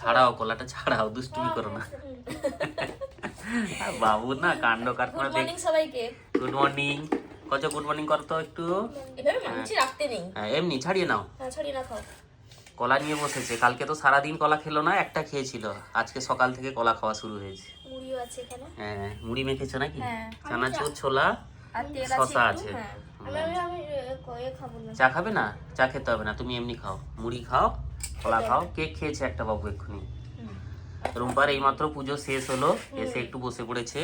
ছাড়াও কলাটা ছাড়াও দুষ্টুমি করো না। আর বাবু না কাণ্ড কারখানা গুড দেখ মর্নিং সবাইকে। গুড মর্নিং কত গুড মর্নিং করতো একটু। এভাবে মানছি রাখতে নেই। হ্যাঁ এমনি ছাড়িয়ে নাও। হ্যাঁ ছড়িয়ে না খাও। কলা নিয়ে বসেছে। কালকে তো সারাদিন কলা খেলো না একটা খেয়েছিল। আজকে সকাল থেকে কলা খাওয়া শুরু হয়েছে। মুড়িও আছে এখানে। হ্যাঁ মুড়ি মেখেছো নাকি? হ্যাঁ। চানাচুর ছোলা আর তেল শসা আছে। হ্যাঁ। চা খাবে না? চা খেতে হবে না তুমি এমনি খাও। মুড়ি খাও কলা খাও কেক খেয়েছে একটা বাবু এক্ষুনি। রুম্পার এইমাত্র পুজো শেষ হলো এসে একটু বসে পড়েছে।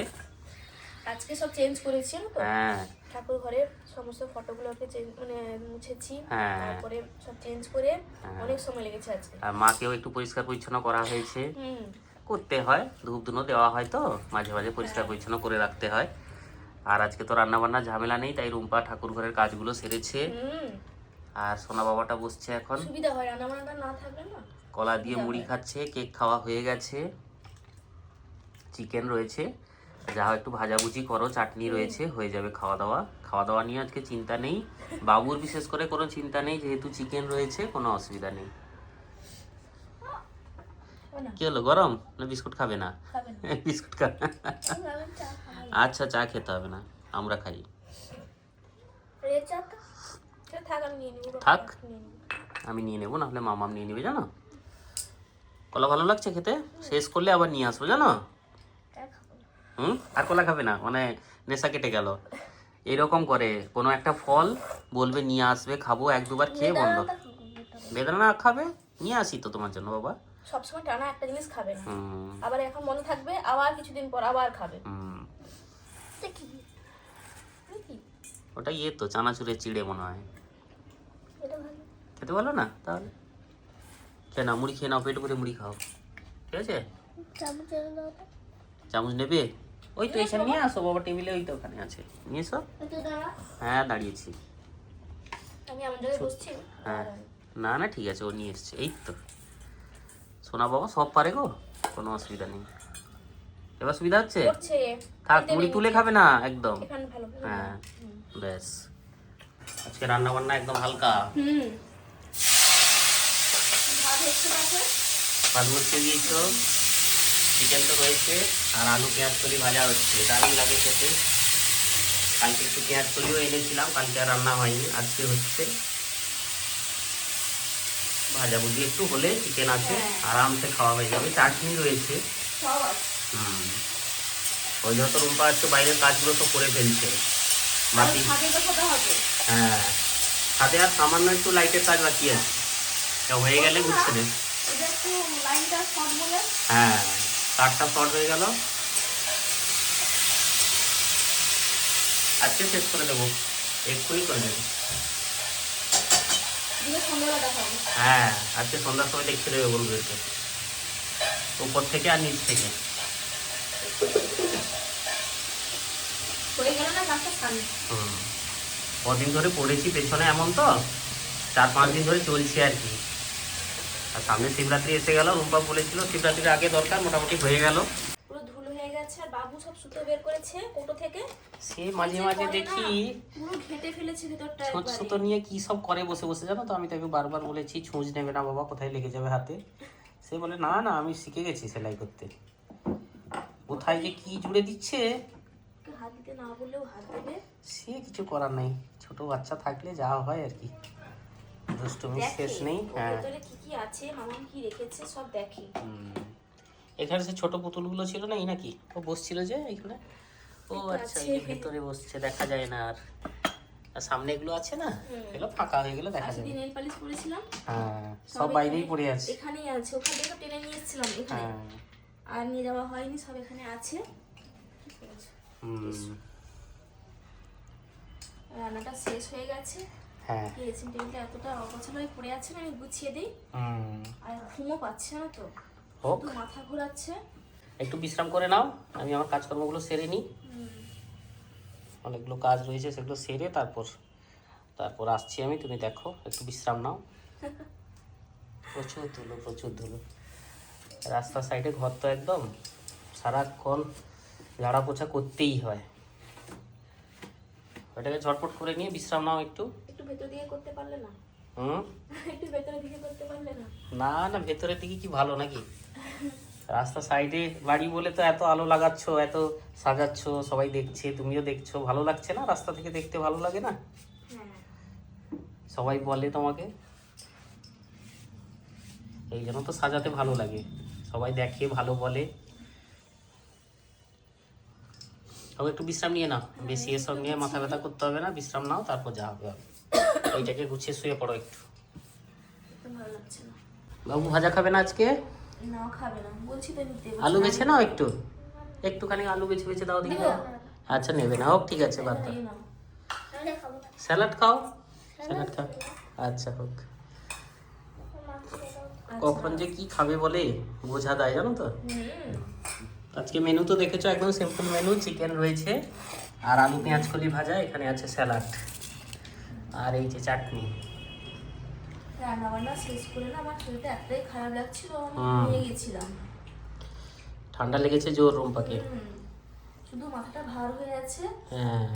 আজকে সব চেঞ্জ করেছি তো? হ্যাঁ। ঠাকুর ঘরের সমস্ত ফটোগুলোকে চেঞ্জ মানে মুছেছি হ্যাঁ। তারপরে সব চেঞ্জ করে হ্যাঁ। অনেক সময় লেগেছে আজকে। আর মাকেও একটু পরিষ্কার পরিচ্ছন্ন করা হয়েছে। করতে হয় ধূপ ধুনো দেওয়া হয় তো মাঝে মাঝে পরিষ্কার পরিচ্ছন্ন করে রাখতে হয়। আর আজকে তো রান্না বান্নার ঝামেলা নেই তাই রুম্পা ঠাকুর ঘরের কাজগুলো সেরেছে। আর সোনা বাবাটা বসছে এখন। সুবিধা হয় না থাকলে না কলা দিয়ে মুড়ি খাচ্ছে কেক খাওয়া হয়ে গেছে। চিকেন রয়েছে। যা একটু ভাজাভুজি করো চাটনি রয়েছে হয়ে যাবে খাওয়া দাওয়া খাওয়া দাওয়া নিয়ে আজকে চিন্তা নেই। বাবুর বিশেষ করে কোনো চিন্তা নেই যেহেতু চিকেন রয়েছে কোনো অসুবিধা নেই। কি হলো গরম? না বিস্কুট খাবে না? বিস্কুট খাবে আচ্ছা চা খেতে হবে না আমরা খাই। থাক আমি নিয়ে নিবো নেব। নাহলে মামাম নিয়ে নেবে জানো? কলা ভালো লাগছে খেতে? শেষ করলে আবার নিয়ে আসব জানো? হুম? আর কলা খাবে না মানে নেশা কেটে গেল। এরকম করে কোনো একটা ফল বলবে নিয়ে আসবে খাব এক দুবার খেয়ে বন্ধ। বেদানা খাবে? নিয়ে আসি তো তোমার জন্য বাবা। সবসময় টানা একটা জিনিস খাবে। না আবার এখন মনে থাকবে আবার কিছুদিন পর আবার খাবে। ওটা ইয়ে তো চানাচুরের চিড়ে মনে হয়। খেতে ভালো না তাহলে? খেয়ে নাও মুড়ি খেয়ে নাও পেট ভরে মুড়ি খাও। ঠিক আছে? চামচ নেবে? ওই তো এখানে নিয়ে আসো বাবা টেবিলে ওই তো ওখানে আছে। নিয়ে এসো। হ্যাঁ দাঁড়িয়েছি। আমি বসছি। হ্যাঁ। না না ঠিক আছে ও নিয়ে এসছে। এই তো। সোনা বাবা সব পারে গো। কোনো অসুবিধা নেই। এবার সুবিধা হচ্ছে? থাক মুড়ি তুলে খাবে না? একদম। হ্যাঁ। ব্যাস। আজকে রান্না বান্না একদম হালকা। ভাত বসতে দিয়েছ। চিকেন তো রয়েছে। আর আলু পেঁয়াজ কলি ভাজা হচ্ছে। দারুণ লাগে খেতে। কালকে একটু পেঁয়াজ কলিও এনেছিলাম। কালকে আর রান্না হয়নি। আজকে হচ্ছে। ভাজা ভুজি একটু হলে চিকেন আছে আরামসে খাওয়া হয়ে যাবে। চাটনি রয়েছে। হুম। ওই যত রুম্পা একটু বাইরের কাজগুলো তো করে ফেলছে। বাকি হবে। হ্যাঁ। হাতে আর সামান্য একটু লাইটের কাজ বাকি আছে। হয়ে গেলে বুঝছে না হ্যাঁ। কাঠটা শর্ট হয়ে গেল। আজকে শেষ করে দেবো। এক্ষুনি করে দেবো। হ্যাঁ আজকে সন্ধ্যার সময় দেখতে দেবে বলবে এসে উপর থেকে আর নিচ থেকে। কদিন ধরে পড়েছি পেছনে এমন তো। চার পাঁচ দিন ধরে চলছে আর কি। আর সামনে শিবরাত্রি এসে গেল রুম্পা বলেছিল শিবরাত্রির আগে দরকার মোটামুটি হয়ে গেল পুরো ধুলো হয়ে গেছে আর বাবু বের করেছে কোটো থেকে। সে মাঝে মাঝে দেখি পুরো ঘেটে ফেলেছে ভিতরটা ছোট ছোট নিয়ে কি সব করে বসে বসে জানো তো? আমি তাকে বারবার বলেছি ছুঁচ নেবে না বাবা কোথায় লেগে যাবে হাতে? সে বলে না না আমি শিখে গেছি সেলাই করতে। কোথায় যে কি জুড়ে দিচ্ছে? হাত দিতে না বললেও হাত দেবে। সে কিছু করার নেই। ছোট বাচ্চা থাকলে যা হয় আর কি। দুষ্টুমি শেষ নেই হ্যাঁ। ভেতরে কি কি আছে মামাম কি রেখেছে সব দেখে। এখানে সে ছোট পুতুলগুলো ছিল না এই নাকি? ও বসছিল যে এখানে ও আচ্ছা এই ভেতরে বসছে দেখা যায় না আর। আর সামনে এগুলো আছে না? এগুলো ফাঁকা হয়ে গেলে দেখা যাবে। নেল পালিশ হ্যাঁ সব বাইরেই পড়ে আছে। এখানেই আছে ওখান থেকে টেনে নিয়ে এসেছিলাম এখানে। হ্যাঁ। আর নিয়ে যাওয়া হয়নি সব এখানে আছে। রান্নাটা শেষ হয়ে গেছে। হ্যাঁ। ড্রেসিং টেবিলটা এতটা অগোছালো হয়ে পড়ে আছে না আমি গুছিয়ে দিই। হুম। আর ঘুমও পাচ্ছে না তো। হোক। মাথা ঘোরাচ্ছে। একটু বিশ্রাম করে নাও আমি আমার কাজকর্মগুলো সেরে নিই। অনেকগুলো কাজ রয়েছে সেগুলো সেরে তারপর তারপর আসছি আমি তুমি দেখো একটু বিশ্রাম নাও। প্রচুর ধুলো প্রচুর ধুলো। রাস্তার সাইডে ঘর তো একদম সারাক্ষণ ঝাড়া পোছা করতেই হয়। ওটাকে ঝটপট করে নিয়ে বিশ্রাম নাও একটু। একটু ভেতর দিকে করতে পারলে না? হুম? একটু ভেতরের দিকে করতে পারলে না? না না ভেতরের দিকে কি ভালো নাকি? রাস্তা সাইডে বাড়ি বলে তো এত আলো লাগাচ্ছ এত সাজাচ্ছ সবাই দেখছে তুমিও দেখছ। ভালো লাগছে না রাস্তা থেকে দেখতে? ভালো লাগে না? হ্যাঁ। সবাই বলে তোমাকে। এই জন্য তো সাজাতে ভালো লাগে। সবাই দেখে ভালো বলে। তবে একটু বিশ্রাম নিয়ে নাও। বেশি এসব নিয়ে মাথা ব্যথা করতে হবে না বিশ্রাম নাও তারপর যা হবে। এইটাকে গুছিয়ে শুয়ে পড়ো একটু। বাবু ভাজা খাবে না আজকে? নাও খাবে না। বলছি তো নিতে আলু বেছে নাও একটু। একটুখানি আলু বেছে বেছে দাও দেখি। আচ্ছা নেবে না। হোক ঠিক আছে বাদ দাও। স্যালাড খাও? স্যালাড খাও? আচ্ছা হোক। কখন যে কি খাবে বলে বোঝা দেয় জানো তো? আজকে মেনু তো দেখেছ একদম সিম্পল মেনু চিকেন রয়েছে আর আলু পেঁয়াজ কলি ভাজা এখানে আছে স্যালাড। আর এই যে চাটনি। রান্না বান্না শেষ করে না আমার শরীরটা এতটাই খারাপ লাগছিল আমি। ঘুমিয়ে গেছিলাম। ঠান্ডা লেগেছে জোর রুম পাকে শুধু মাথাটা ভার হয়ে আছে। হ্যাঁ।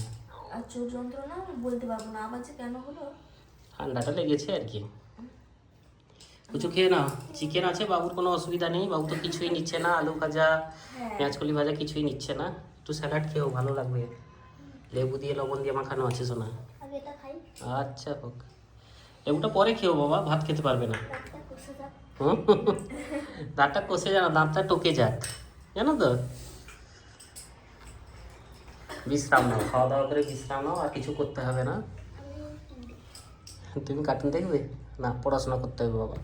আর চোখ যন্ত্রণা বলতে পারব না আমার যে কেন হলো? ঠান্ডাটা লেগেছে আর কি। কিছু খেয়ে নাও। চিকেন আছে বাবুর কোনো অসুবিধা নেই। বাবু তো কিছুই নিচ্ছে না আলু ভাজা হ্যাঁ। পেঁয়াজ কলি ভাজা কিছুই নিচ্ছে না। একটু স্যালাড খেয়েও ভালো লাগবে। লেবু দিয়ে লবণ দিয়ে মাখানো আছে শোনা আচ্ছা হোক। লেবুটা পরে খেও বাবা ভাত খেতে পারবে না? দাঁতটা কষে যাও না, দাঁতটা টোকে যাক। জানো তো? বিশ্রাম নাও খাওয়া দাওয়া করে বিশ্রাম নাও আর কিছু করতে হবে না। তুমি কার্টুন দেখবে? না পড়াশোনা করতে হবে বাবা।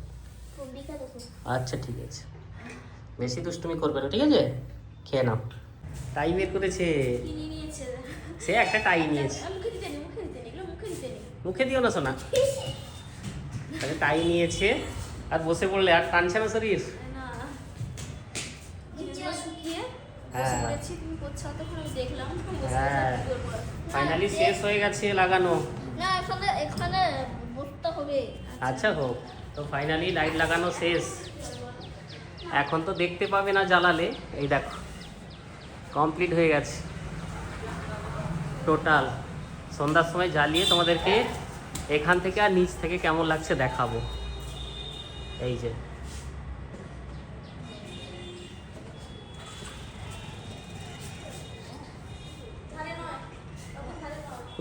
আচ্ছা ঠিক আছে। বেশি দুষ্টুমি করবে না ঠিক আছে? খেয়ে নাও। টাই বের করেছে। সে একটা টাই নিয়েছে। মুখে এগুলো দিও না শোনা তাহলে টাই নিয়েছে। আর বসে পড়লে আর টানছে না শরীর? শুকিয়ে হ্যাঁ। হ্যাঁ। ফাইনালি শেষ হয়ে গেছে লাগানো। হবে। আচ্ছা হোক। তো ফাইনালি লাইট লাগানো শেষ। এখন তো দেখতে পাবে না জ্বালালে। এই দেখো কমপ্লিট হয়ে গেছে। টোটাল সন্ধ্যার সময় জ্বালিয়ে তোমাদেরকে এখান থেকে আর নিচ থেকে কেমন লাগছে দেখাবো। এই যে।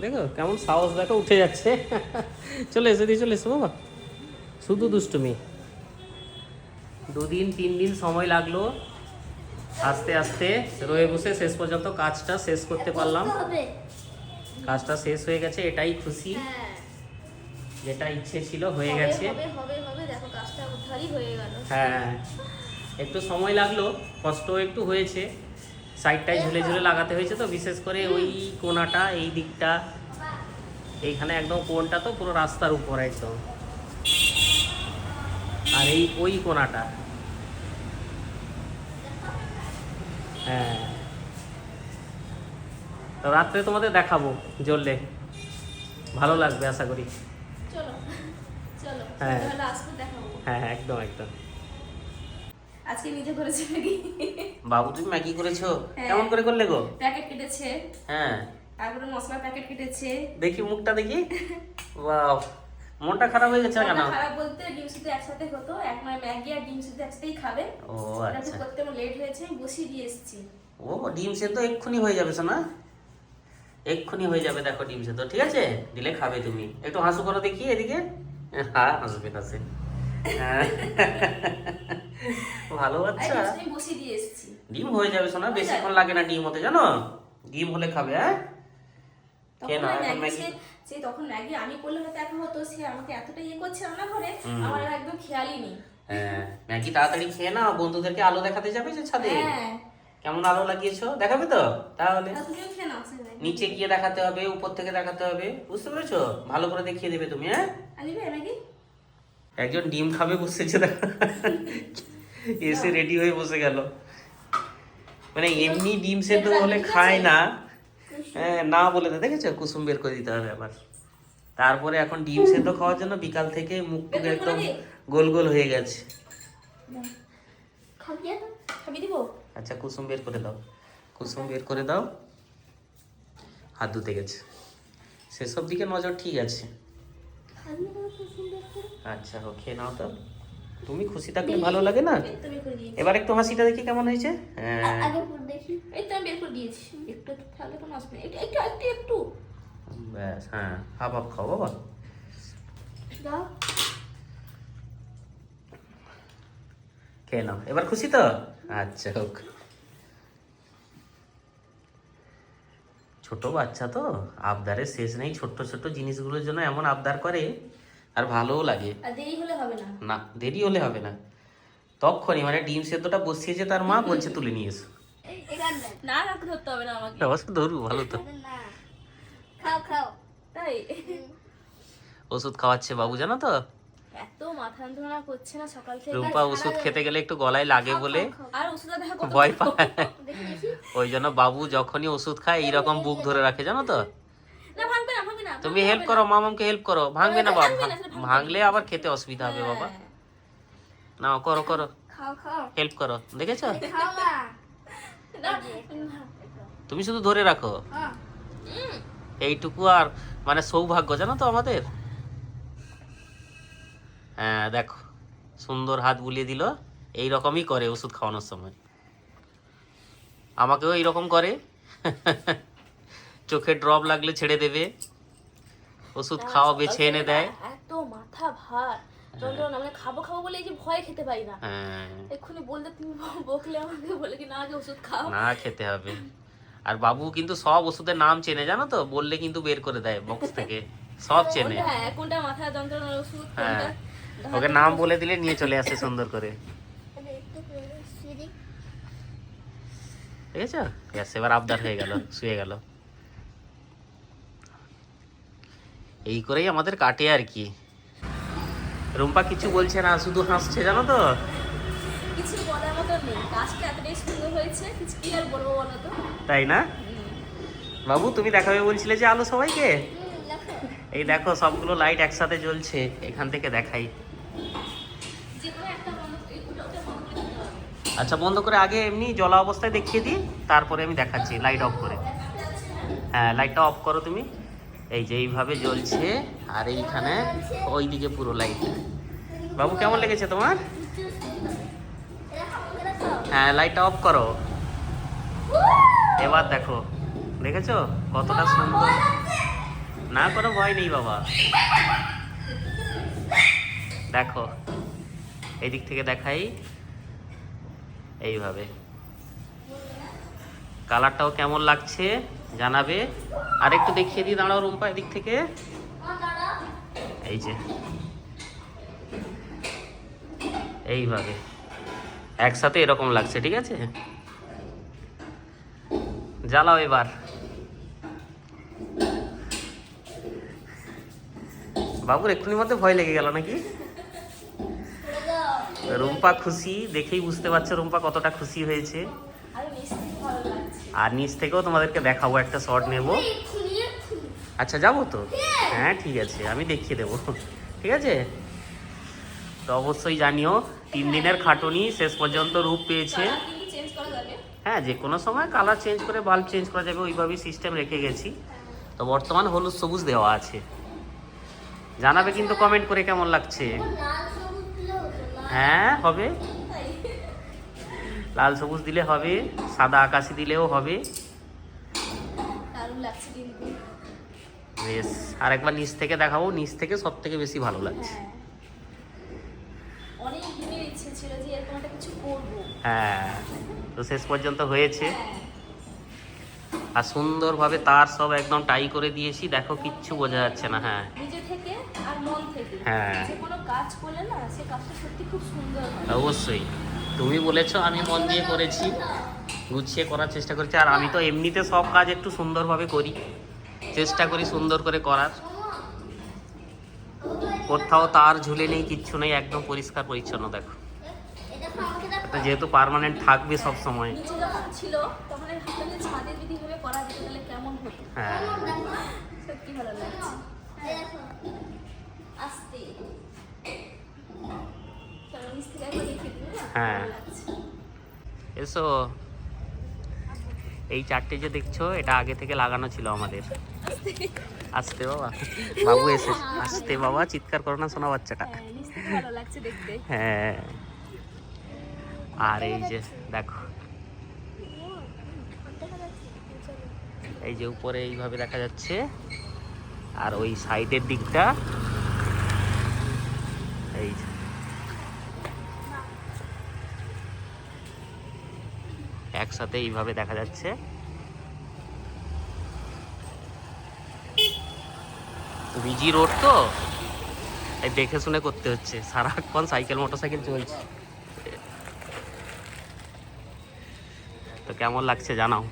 দেখো কেমন সাহস দেখো উঠে যাচ্ছে। চলে এসে দিয়ে চলে এসো বাবা। শুধু দুষ্টুমি। দুদিন তিন দিন সময় লাগল। আস্তে আস্তে রয়ে বসে শেষ পর্যন্ত কাজটা শেষ করতে পারলাম। কাজটা শেষ হয়ে গেছে এটাই খুশি। হ্যাঁ। যেটা ইচ্ছে ছিল হয়ে গেছে। হবে হবে হবে দেখো কাজটা উদ্ধারই হয়ে গেল। হ্যাঁ একটু সময় লাগল কষ্ট একটু হয়েছে। সাইডটায় ঝুলে ঝুলে লাগাতে হয়েছে তো বিশেষ করে ওই কোনাটা এই দিকটা। এইখানে একদম কোনটা তো পুরো রাস্তার উপর একদম আর এই ওই কোনাটা। হ্যাঁ। তো রাত্রে তোমাদের দেখাবো জ্বললে। ভালো লাগবে আশা করি। চলো চলো হ্যাঁ। হ্যাঁ হ্যাঁ একদম একদম। আজকে নিজে করেছে নাকি বাবু তুমি ম্যাগি করেছ? হ্যাঁ। কেমন করে করলে গো? প্যাকেট কেটেছে। হ্যাঁ। তারপরে মশলা প্যাকেট কেটেছে। দেখি মুখটা দেখি। ওয়াও। মনটা খারাপ হয়ে গেছে কেন? খারাপ বলতে ডিম সিদ্ধ একসাথে হতো। এক নয় ম্যাগি আর ডিম সিদ্ধ একসাথেই খাবে। ও আচ্ছা। করতে লেট হয়েছে আমি বসিয়ে দিয়ে এসেছি। ও ডিম সেদ্ধ এক্ষুনি হয়ে যাবে শোনা এক্ষুনি হয়ে যাবে দেখো ডিম সেদ্ধ ঠিক আছে? দিলে খাবে তুমি। একটু হাসু করো দেখি এদিকে। হ্যাঁ হাসবে হাসে। ভালো আচ্ছা ডিম হয়ে যাবে বেশিক্ষণ লাগে না ডিম হতে জানো? ডিম হলে খাবে হ্যাঁ? এখন ম্যাগি সে- তখন ম্যাগি আমি করলে হয়তো এখন হতো সে আমাকে এতটা ইয়ে করছে হুম। আমার একদম খেয়ালই নেই। হ্যাঁ ম্যাগি তাড়াতাড়ি খেয়ে নাও বন্ধুদেরকে আলো দেখাতে যাবে যে ছাদে। হ্যাঁ। কেমন আলো লাগিয়েছো? দেখাবে তো? তাহলে। তুমিও খেয়ে নাও নিচে গিয়ে দেখাতে হবে উপর থেকে দেখাতে হবে। বুঝতে পেরেছ? ভালো করে দেখিয়ে দেবে তুমি হ্যাঁ? একজন ডিম খাবে বসেছে এসে রেডি হয়ে বসে গেল। মানে এমনি ডিম সেদ্ধ হলে খায় না। হ্যাঁ না বলে দেয় দেখেছ? কুসুম বের করে দিতে হবে আবার। তারপরে এখন ডিম সেদ্ধ খাওয়ার জন্য বিকাল থেকে মুখ টুক একদম গোল গোল হয়ে গেছে। আচ্ছা কুসুম বের করে দাও। কুসুম বের করে দাও। হাত ধুতে গেছে। সেসব দিকে নজর ঠিক আছে। আচ্ছা হোক খেয়ে নাও তো। তুমি খুশি থাকলে ভালো লাগে না? এবার একটু হাসিটা দেখি কেমন হয়েছে? হ্যাঁ। ব্যাস হ্যাঁ হাফ হাফ খাও বাবা। খেয়ে নাও। এবার খুশি তো? আচ্ছা হোক। ছোট বাচ্চা তো আবদারের শেষ নেই। ছোট্ট ছোট্ট জিনিসগুলোর জন্য এমন আবদার করে আর ভালোও লাগে। দেরি হলে হবে না। না দেরি হলে হবে না। তখনই মানে ডিম সেদ্ধটা বসিয়েছে তার মা বলছে তুলে নিয়ে এসো। এখান দেখ না কাকু ধরতে হবে না আমাকে। অবশ্য ধরু ভালো তো। খাও খাও। তাই। ওষুধ খাওয়াচ্ছে বাবু জানো তো? এত মাথা যন্ত্রণা করছে না সকাল থেকে। রূপা ওষুধ খেতে গেলে একটু গলায় লাগে বলে আর ওষুধটা ভয় পায়। ওই জন্য বাবু যখনই ওষুধ খায় এইরকম বুক ধরে রাখে জানো তো? না ভাঙবে না ভাঙবে না তুমি হেল্প করো মামামকে হেল্প করো। ভাঙবে না বাবা ভাঙলে আবার খেতে অসুবিধা হবে বাবা। হ্যাঁ। না করো করো। খাও খাও। হেল্প করো দেখেছ? তুমি শুধু ধরে রাখো। হ্যাঁ এইটুকু আর মানে সৌভাগ্য জানো তো আমাদের? হ্যাঁ দেখো সুন্দর হাত বুলিয়ে দিল এই রকমই করে ওষুধ খাওয়ানোর সময়। আমাকেও এইরকম করে। চোখে ড্রপ লাগলে ছেড়ে দেবে। ওষুধ খাওয়া বেছে এনে দেয়। এত মাথা ভার। যন্ত্রণা মানে খাব খাব বলে এই যে ভয় খেতে পারি না। হ্যাঁ। এক্ষুনি বলতে তুমি বকলে আমাকে বলে কি না আগে ওষুধ খাও। না খেতে হবে। আর বাবু কিন্তু সব ওষুধের নাম চেনে জানো তো? বললে কিন্তু বের করে দেয় বক্স থেকে। সব চেনে। হ্যাঁ কোনটা মাথা যন্ত্রণার ওষুধ হ্যাঁ। কোনটা ওকে নাম বলে দিলে নিয়ে চলে আসে সুন্দর করে। ঠিক আছে? ব্যাস এবার আবদার হয়ে গেল শুয়ে গেল। এই করেই আমাদের কাটে আর কি। রুম্পা কিছু বলছে না শুধু হাসছে জানো তো? কিছু বলার মতো নেই। কাজটা এতটাই সুন্দর হয়েছে কিছু কি আর বলব বলো তো? তাই না? বাবু তুমি দেখাবে বলছিলে যে আলো সবাইকে? এই দেখো সবগুলো লাইট একসাথে জ্বলছে এখান থেকে দেখাই। আচ্ছা বন্ধ করে আগে এমনি জ্বলা অবস্থায় দেখিয়ে দিই, তারপরে আমি দেখাচ্ছি লাইট অফ করে। হ্যাঁ লাইটটা অফ করো তুমি। এই যে এইভাবে জ্বলছে, আর এইখানে ওইদিকে পুরো লাইট বাবু, কেমন লেগেছে তোমার? হ্যাঁ লাইটটা অফ করো। এবার দেখো, দেখেছ? কতটা সুন্দর। না কোনো ভয় নেই, বাবা। দেখো। এই দিক থেকে দেখাই। এইভাবে। কালারটাও কেমন লাগছে জানাবে। আর একটু দেখিয়ে দিই দাঁড়াও রুম্পা এদিক থেকে। এই যে। এইভাবে। একসাথে এরকম লাগছে, ঠিক আছে? জ্বালাও এবার। বাবুর এক্ষুনি মধ্যে ভয় লেগে গেল নাকি? রুম্পা খুশি দেখেই বুঝতে পারছ রুম্পা কতটা খুশি হয়েছে। আর নিচ থেকেও তোমাদেরকে দেখাবো একটা শর্ট নেব। আচ্ছা যাব তো? হ্যাঁ। ঠিক আছে আমি দেখিয়ে দেবো। ঠিক আছে? তো অবশ্যই জানিও তিন দিনের খাটুনি শেষ পর্যন্ত রূপ পেয়েছে। হ্যাঁ যে কোনো সময় কালার চেঞ্জ করে বাল্ব চেঞ্জ করা যাবে ওইভাবেই সিস্টেম রেখে গেছি। তো বর্তমান হলুদ সবুজ দেওয়া আছে। জানাবে কিন্তু কমেন্ট করে কেমন লাগছে লাল সবুজ দিলে হতো লাল হ্যাঁ হবে। লাল সবুজ দিলে হবে সাদা আকাশি দিলেও হবে। বেশ আর একবার নিচ থেকে দেখাবো নিচ থেকে সব থেকে বেশি ভালো লাগছে। হ্যাঁ। হ্যাঁ তো শেষ পর্যন্ত হয়েছে। হ্যাঁ। আর সুন্দরভাবে তার সব একদম টাই করে দিয়েছি দেখো কিচ্ছু বোঝা যাচ্ছে না হ্যাঁ। হ্যাঁ। যে কোনো কাজ করলে না সে কাজটা সত্যি খুব সুন্দর হয়। অবশ্যই। তুমি বলেছ আমি মন দিয়ে করেছি গুছিয়ে করার চেষ্টা করেছি আর আমি তো এমনিতে সব কাজ একটু সুন্দরভাবে করি চেষ্টা করি সুন্দর করে করার। কোথাও তার ঝুলে নেই কিচ্ছু নেই একদম পরিষ্কার পরিচ্ছন্ন দেখো। এটা যেহেতু পার্মানেন্ট থাকবে সব সময় ছিল তখন আমি ভাবতাম যে ছাদে যদি ভাবে করা যেত তাহলে কেমন হতো? হ্যাঁ। সত্যি ভালো লাগছে। দেখো আস্তে। না হ্যাঁ। এসো। এই চারটে যে দেখছ এটা আগে থেকে লাগানো ছিল আমাদের। আসতে। বাবা। বাবু এসে আসতে বাবা চিৎকার করো না শোনা বাচ্চাটা। দেখতে। হ্যাঁ। আর এই যে দেখো। এই যে উপরে এইভাবে দেখা যাচ্ছে। আর ওই সাইডের দিকটা এই একসাথে এইভাবে দেখা যাচ্ছে। বিজি রোড তো? তাই দেখে শুনে করতে হচ্ছে। সারাক্ষণ সাইকেল, মোটরসাইকেল চলছে। তো কেমন লাগছে জানাও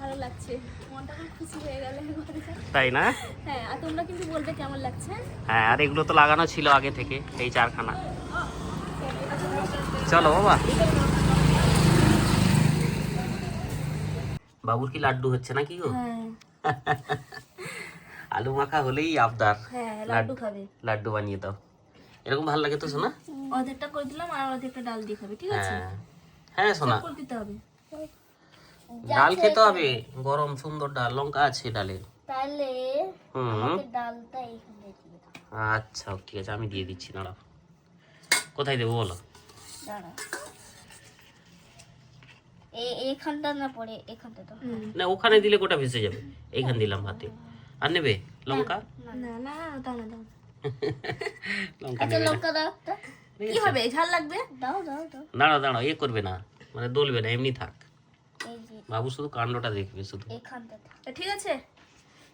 ভালো লাগছে মনটা খুব খুশি হয়ে গেল তাই না? হ্যাঁ আর তোমরা কিন্তু বলবে কেমন লাগছে? হ্যাঁ আর এগুলো তো লাগানো ছিল আগে থেকে এই চারখানা। চলো বাবা। বাবুর কি লাড্ডু হচ্ছে নাকি গো? হ্যাঁ। আলু মাখা হলেই আবদার। হ্যাঁ লাড্ডু খাবে। লাড্ডু বানিয়ে দাও। এরকম ভালো লাগে তো শোনা অর্ধেকটা করে দিলাম আর অর্ধেকটা ডাল দিয়ে খাবে ঠিক আছে? হ্যাঁ। হ্যাঁ শোনা করে দিতে হবে। ডাল খেতে হবে? গরম সুন্দর ডাল লঙ্কা আছে ডালে। তাহলে হুম। ডালটা এখানে দিয়ে দাও আচ্ছা ঠিক আছে আমি দিয়ে দিচ্ছি দাঁড়াও কোথায় দেবো বলো? দাঁড়া। না পড়ে এখানটা তো। না ওখানে দিলে গোটা ভেসে যাবে। এইখান দিলাম হাতে আর নেবে? লঙ্কা? না না দাও না দাও লঙ্কা আচ্ছা লঙ্কা দাও একটা। কি হবে? ঝাল লাগবে? দাও দাও দাও। দাঁড়াও দাঁড়াও এ করবে না। মানে দলবে না এমনি থাক। বাবু শুধু কাণ্ডটা দেখবে শুধু। ঠিক আছে?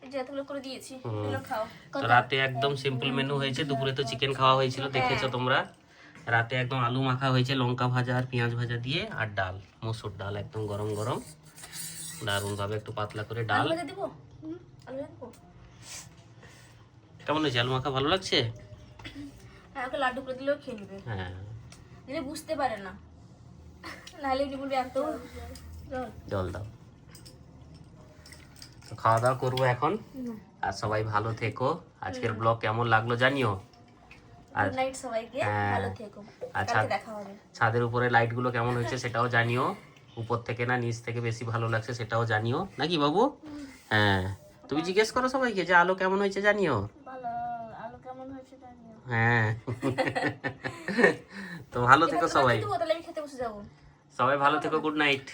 এই করে দিয়েছি এগুলো খাও। তো রাতে একদম সিম্পল মেনু হয়েছে দুপুরে তো চিকেন খাওয়া হয়েছিল দেখেছ তোমরা? রাতে একদম আলু মাখা হয়েছে লঙ্কা ভাজা আর পেঁয়াজ ভাজা দিয়ে আর ডাল মসুর ডাল একদম গরম গরম। দারুণ ভাবে একটু পাতলা করে ডাল। কেমন হয়েছে? আলু মাখা ভালো লাগছে? হ্যাঁ লাড্ডু করে দিলেও খেয়ে নেবে। হ্যাঁ। বুঝতে পারে না। নাহলে বলবে এত জল দাও। তো খাওয়া দাওয়া করব এখন। আর সবাই ভালো থেকো। আজকের ব্লগ কেমন লাগল জানিও? আর হ্যাঁ। ছাদের উপরে লাইটগুলো কেমন হয়েছে সেটাও জানিও। উপর থেকে না নিচ থেকে বেশি ভালো লাগছে সেটাও জানিও। নাকি বাবু? হ্যাঁ। তুমি জিজ্ঞেস করো সবাইকে যে আলো কেমন হয়েছে জানিও। হ্যাঁ। তো ভালো থেকো সবাই। সবাই ভালো থেকো গুড নাইট